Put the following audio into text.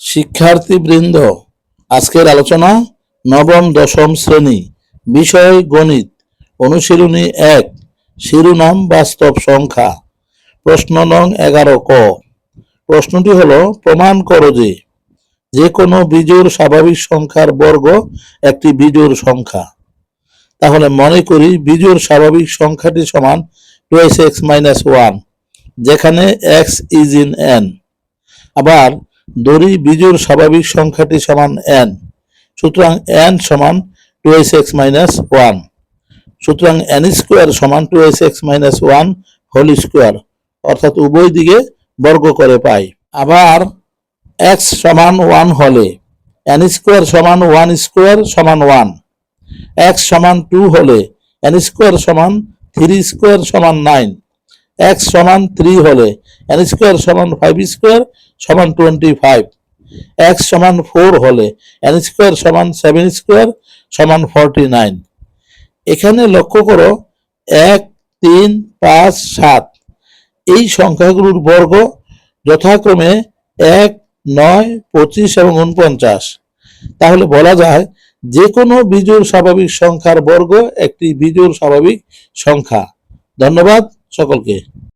শিক্ষার্থীবৃন্দ, আজকের আলোচনা নবম, দশম শ্রেণি, বিষয় গণিত, অনুশীলনী এক, শিরোনাম বাস্তব সংখ্যা, প্রশ্ন নং এগারো ক। প্রশ্নটি হল, প্রমাণ করো যে যে কোনো বিজোড় স্বাভাবিক সংখ্যার বর্গ একটি বিজোড় সংখ্যা। তাহলে মনে করি বিজোড় স্বাভাবিক সংখ্যাটি সমান টুয়েস এক্স মাইনাস ওয়ান যেখানে এক্স ইজ ইন এন আবার দড়ি বিজোড় স্বাভাবিক সংখ্যাটি সমান এন সুতরাং এন সমান two S x minus one সুতরাং এন স্কোয়ার সমান two S x minus one whole square অর্থাৎ উভয় দিকে বর্গ করে পাই। আবার এক্স সমান ওয়ান হলে এন স্কোয়ার সমান ওয়ান স্কোয়ার সমান ওয়ান এক্স সমান টু হলে এন স্কোয়ার সমান থ্রি স্কোয়ার সমান নাইন এক্স সমান থ্রি হলে এন স্কোয়ার সমান ফাইভ স্কোয়ার সমান টোয়েন্টি ফাইভ। এক্স সমান ফোর হলে এন স্কোয়ার সমান সেভেন স্কোয়ার সমান ফর্টি নাইন। এখানে লক্ষ্য করো, এক, তিন, পাঁচ, সাত। এই সংখ্যাগুলোর বর্গ যথাক্রমে এক, নয়, পঁচিশ এবং উনপঞ্চাশ। তাহলে বলা যায় যে কোনো বিজোড় স্বাভাবিক সংখ্যার বর্গ একটি বিজোড় স্বাভাবিক সংখ্যা। ধন্যবাদ। সকলকে।